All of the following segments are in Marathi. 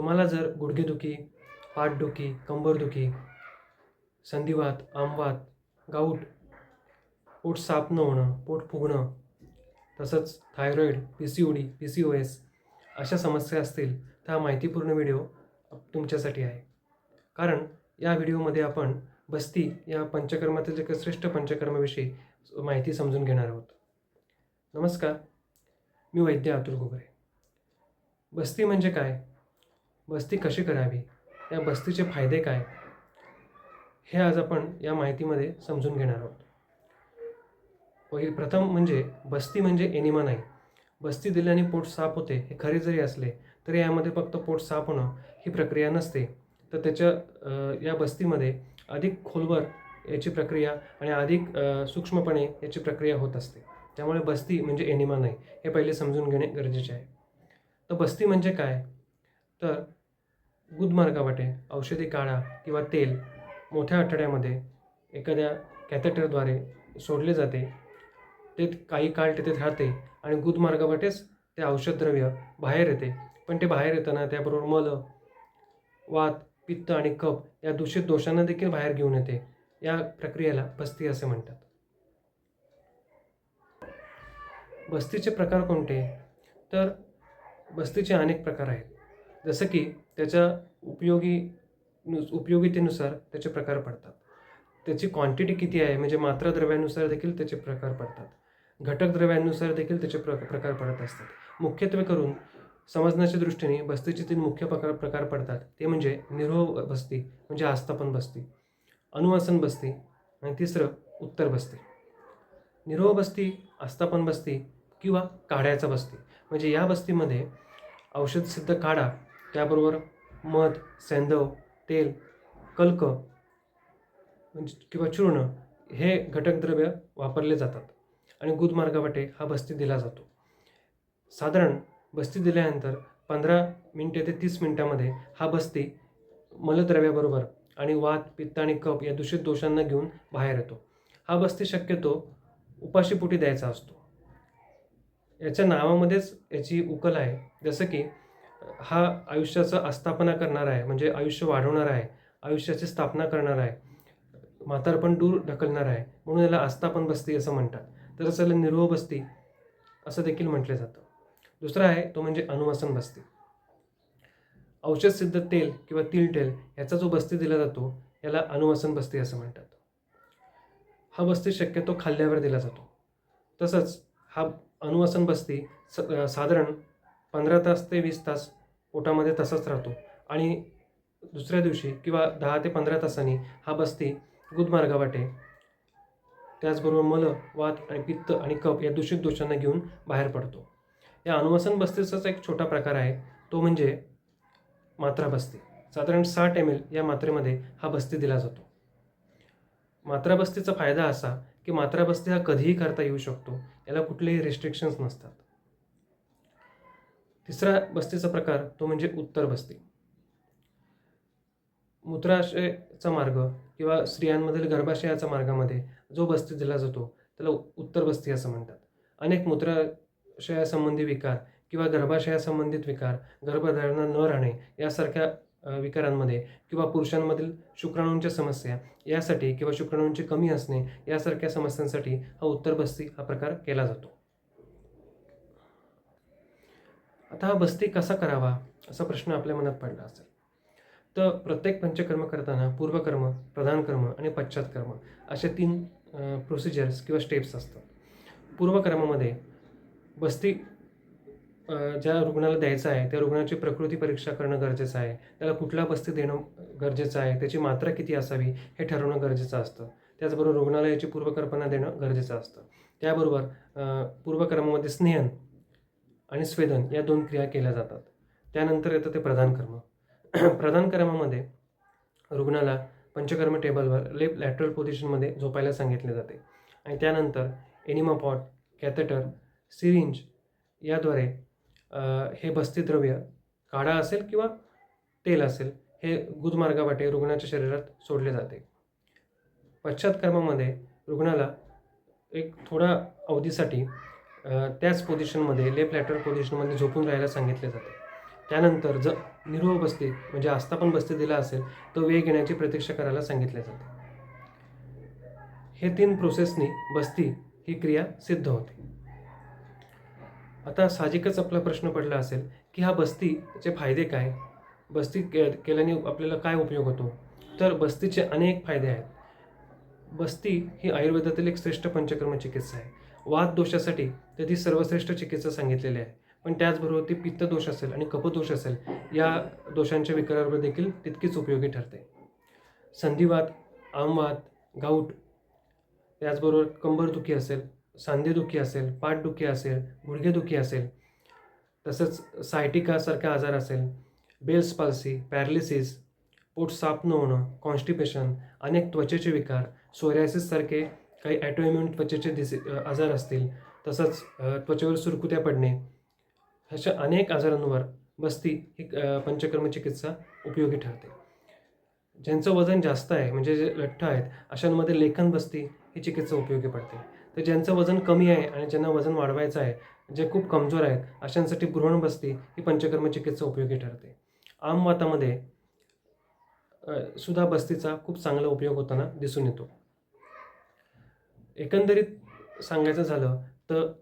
तुम्हाला जर गुडघेदुखी पाठदुखी कंबरदुखी संधिवात आमवात गाऊट पोट साफ न होणं पोट फुगणं तसंच thyroid P C O D P C O S अशा समस्या असतील तर हा माहितीपूर्ण व्हिडिओ तुमच्यासाठी आहे. कारण या व्हिडिओमध्ये आपण बस्ती या पंचकर्मातील जे श्रेष्ठ पंचकर्माविषयी माहिती समजून घेणार आहोत. नमस्कार मी वैद्य अतुल गोगरे. बस्ती म्हणजे काय? बस्ती कशी करावी? या बस्तीचे फायदे काय? हे आज आपण या माहितीमध्ये समजून घेणार आहोत. पहिली प्रथम म्हणजे बस्ती म्हणजे एनिमा नाही. बस्ती दिल्याने पोट साफ होते हे खरे जरी असले तरी यामध्ये फक्त पोट साफ होणं ही प्रक्रिया नसते. तर त्याच्या या बस्तीमध्ये अधिक खोलवर याची प्रक्रिया आणि अधिक सूक्ष्मपणे याची प्रक्रिया होत असते. त्यामुळे बस्ती म्हणजे एनिमा नाही हे पहिले समजून घेणे गरजेचे आहे. तर बस्ती म्हणजे काय? तर गुदमार्गावाटे औषधी काढा किंवा तेल मोठ्या आठवड्यामध्ये एखाद्या कॅथेटरद्वारे सोडले जाते. ते काही काळ तिथे राहते आणि गुदमार्गावाटेच ते औषधद्रव्य बाहेर येते. पण ते बाहेर येताना त्याबरोबर मल वात पित्त आणि कफ या दूषित दोषांना देखील बाहेर घेऊन येते. या प्रक्रियेला बस्ती असे म्हणतात. बस्तीचे प्रकार कोणते? तर बस्तीचे अनेक प्रकार आहेत. जसं की त्याच्या उपयोगी उपयोगितेनुसार त्याचे प्रकार पडतात. त्याची क्वांटिटी किती आहे? म्हणजे मात्रा द्रव्यानुसार देखील त्याचे प्रकार पडतात. घटक द्रव्यांनुसार देखील त्याचे प्र प्रकार पडत असतात. मुख्यत्वे करून समजण्याच्या दृष्टीने बस्तीचे तीन मुख्य प्रकार प्रकार पडतात. ते म्हणजे निरोह बस्ती म्हणजे आस्थापन बस्ती अनुवासन बस्ती आणि तिसरं उत्तर बस्ती. निरोह बस्ती आस्थापन बस्ती किंवा काढ्याचा बस्ती. म्हणजे या बस्तीमध्ये औषधसिद्ध काढा त्याबरोबर मध सेंदव तेल कल्क म्हणजे किंवा चूर्ण हे घटकद्रव्य वापरले जातात आणि गुदमार्गावाटे हा बस्ती दिला जातो. साधारण बस्ती दिल्यानंतर पंधरा मिनटे ते तीस मिनटामध्ये हा बस्ती मलद्रव्याबरोबर आणि वात पित्त आणि कप या दूषित दोषांना घेऊन बाहेर येतो. हा बस्ती शक्यतो उपाशीपोटी द्यायचा असतो. याच्या नावामध्येच याची उकल आहे. जसं की हा आयुष्याचा आस्थापना करणार आहे म्हणजे आयुष्य वाढवणार आहे आयुष्याची स्थापना करणार आहे म्हातारपण दूर ढकलणार आहे म्हणून याला आस्थापन बस्ती असं म्हणतात. तर याला निर्वह बस्ती असं देखील म्हटलं जातं. दुसरा आहे तो म्हणजे अनुवासन बस्ती. औषधसिद्ध तेल किंवा तिल तेल याचा जो बस्ती दिला जातो याला अनुवासन बस्ती असं म्हणतात. हा बस्ती शक्यतो खाल्ल्यावर दिला जातो. तसंच हा अनुवासन बस्ती स साधारण पंधरा तास ते वीस तास पोटामध्ये तसाच राहतो. आणि दुसऱ्या दिवशी किंवा दहा ते पंधरा तासांनी हा बस्ती गुदमार्गावाटे त्याचबरोबर मल वात आणि पित्त आणि कप या दूषित दोषांना घेऊन बाहेर पडतो. या अनुवासन बस्तीचाच एक छोटा प्रकार आहे तो म्हणजे मात्रा बस्ती. साधारण साठ एम एल या मात्रेमध्ये हा बस्ती दिला जातो. मात्रा बस्तीचा फायदा असा की मात्रा बस्ती हा कधीही करता येऊ शकतो याला कुठलेही रिस्ट्रिक्शन्स नसतात. तिसरा बस्तीचा प्रकार तो म्हणजे उत्तर बस्ती. मूत्राशयाचा मार्ग किंवा स्त्रियांमधील गर्भाशयाचा मार्गामध्ये जो बस्ती दिला जातो त्याला उत्तर बस्ती असं म्हणतात. अनेक मूत्राशयासंबंधी विकार किंवा गर्भाशयासंबंधित विकार गर्भधारणा न राहणे यासारख्या विकारांमध्ये किंवा पुरुषांमधील शुक्राणूंच्या समस्या यासाठी किंवा शुक्राणूंची कमी असणे यासारख्या समस्यांसाठी हा उत्तर बस्ती हा प्रकार केला जातो. आता हा बस्ती कसा करावा असा प्रश्न आपल्या मनात पडला असेल. तर प्रत्येक पंचकर्म करताना पूर्वकर्म प्रधानकर्म आणि पश्चातकर्म असे तीन प्रोसिजर्स किंवा स्टेप्स असतात. पूर्वकर्मामध्ये बस्ती ज्या रुग्णाला द्यायचं आहे त्या रुग्णाची प्रकृती परीक्षा करणं गरजेचं आहे. त्याला कुठला बस्ती देणं गरजेचं आहे त्याची मात्रा किती असावी हे ठरवणं गरजेचं असतं. त्याचबरोबर रुग्णालयाची पूर्वकल्पना देणं गरजेचं असतं. त्याबरोबर पूर्वकर्मामध्ये स्नेहन आणि स्वेदन या दोन क्रिया केल्या जातात. त्यानंतर येतं ते प्रधान कर्म. प्रधान कर्मामध्ये रुग्णाला पंचकर्म टेबलवर लेप लॅटरल पोझिशनमध्ये झोपायला सांगितले जाते. आणि त्यानंतर एनिमा पॉट कॅथेटर सिरिंज याद्वारे हे बस्ती द्रव्य काढा असेल किंवा तेल असेल हे गुदमार्गावाटे रुग्णाच्या शरीरात सोडले जाते. पश्चातकर्मामध्ये रुग्णाला एक थोडा अवधीसाठी त्याच पोझिशनमध्ये लेफ्ट लॅटरल पोझिशनमध्ये झोपून राहायला सांगितले जाते. त्यानंतर ज निरोग बस्ती म्हणजे आस्थापन बस्ती दिला असेल तर वेग येण्याची प्रतीक्षा करायला सांगितले जाते. हे तीन प्रोसेसनी बस्ती ही क्रिया सिद्ध होते. आता साहजिकच आपला प्रश्न पडला असेल की हा बस्तीचे फायदे काय? बस्ती के केल्याने आपल्याला काय उपयोग होतो? तर बस्तीचे अनेक फायदे आहेत. बस्ती ही आयुर्वेदातील एक श्रेष्ठ पंचकर्म चिकित्सा आहे. वात दोषासाठी तर ती सर्वश्रेष्ठ चिकित्सा सांगितलेली आहे. पण त्याचबरोबर ती पित्त दोष असेल आणि कपदोष असेल या दोषांच्या विकारावर देखील तितकीच उपयोगी ठरते. संधिवात आमवात गाऊट त्याचबरोबर कंबरदुखी असेल सांधेदुखी असेल पाठदुखी असेल गुडघेदुखी असेल तसंच सायटिकासारखा आजार असेल बेल्स पाल्सी पॅरालिसिस पोट साफ न होणं कॉन्स्टिपेशन अनेक त्वचेचे विकार सोरायसिससारखे काही ॲटोइम्युन त्वचेचे दिसे आजार असतील तसंच त्वचेवर सुरकुत्या पडणे अशा अनेक आजारांवर बस्ती ही पंचकर्म चिकित्सा उपयोगी ठरते. ज्यांचं वजन जास्त आहे म्हणजे जे लठ्ठ आहेत अशांमध्ये लेखन बस्ती ही चिकित्सा उपयोगी पडते. तर ज्यांचं वजन कमी आहे आणि ज्यांना वजन वाढवायचं आहे जे खूप कमजोर आहेत अशांसाठी भ्रूण बस्ती ही पंचकर्म चिकित्सा उपयोगी ठरते. आमवातामध्ये सुद्धा बस्तीचा खूप चांगला उपयोग होताना दिसून येतो. एकंदरीत सांगायचं झालं तर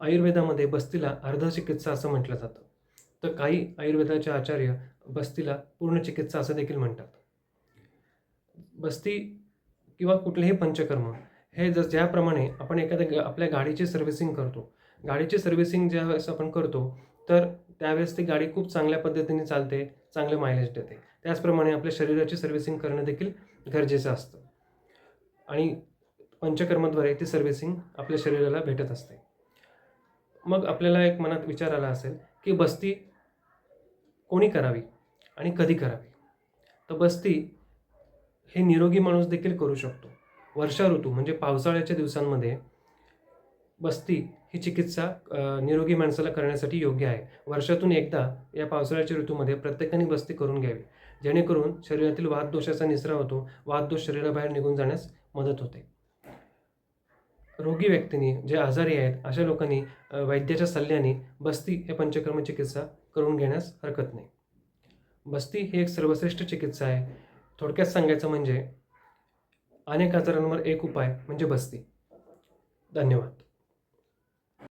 आयुर्वेदामध्ये बस्तीला अर्धचिकित्सा असं म्हटलं जातं. तर काही आयुर्वेदाचे आचार्य बस्तीला पूर्ण चिकित्सा असं देखील म्हणतात. बस्ती किंवा कुठलेही पंचकर्म हे जर ज्याप्रमाणे आपण एखाद्या आपल्या गाडीची सर्व्हिसिंग करतो गाडीची सर्व्हिसिंग ज्यावेळेस आपण करतो तर त्यावेळेस ती गाडी खूप चांगल्या पद्धतीने चालते चांगले मायलेज देते. त्याचप्रमाणे आपल्या शरीराची सर्व्हिसिंग करणं देखील गरजेचं असतं. आणि पंचकर्माद्वारे ती सर्व्हिसिंग आपल्या शरीराला भेटत असते. मग आपल्याला एक मनात विचार आला असेल की बस्ती कोणी करावी आणि कधी करावी? तर बस्ती हे निरोगी माणूस देखील करू शकतो. वर्षा ऋतू म्हणजे पावसाळ्याच्या दिवसांमध्ये बस्ती ही चिकित्सा निरोगी माणसाला करण्यासाठी योग्य आहे. वर्षातून एकदा या पावसाळ्याच्या ऋतूमध्ये प्रत्येकाने बस्ती करून घ्यावी. जेणेकरून शरीरातील वातदोषाचा निसरा होतो. वातदोष शरीराबाहेर निघून जाण्यास मदत होते. रोगी व्यक्तींनी जे आजारी आहेत अशा लोकांनी वैद्याच्या सल्ल्याने बस्ती हे पंचकर्म चिकित्सा करून घेण्यास हरकत नाही. बस्ती ही एक सर्वश्रेष्ठ चिकित्सा आहे. थोडक्यात सांगायचं म्हणजे अनेक आजारांवर एक उपाय म्हणजे बस्ती. धन्यवाद.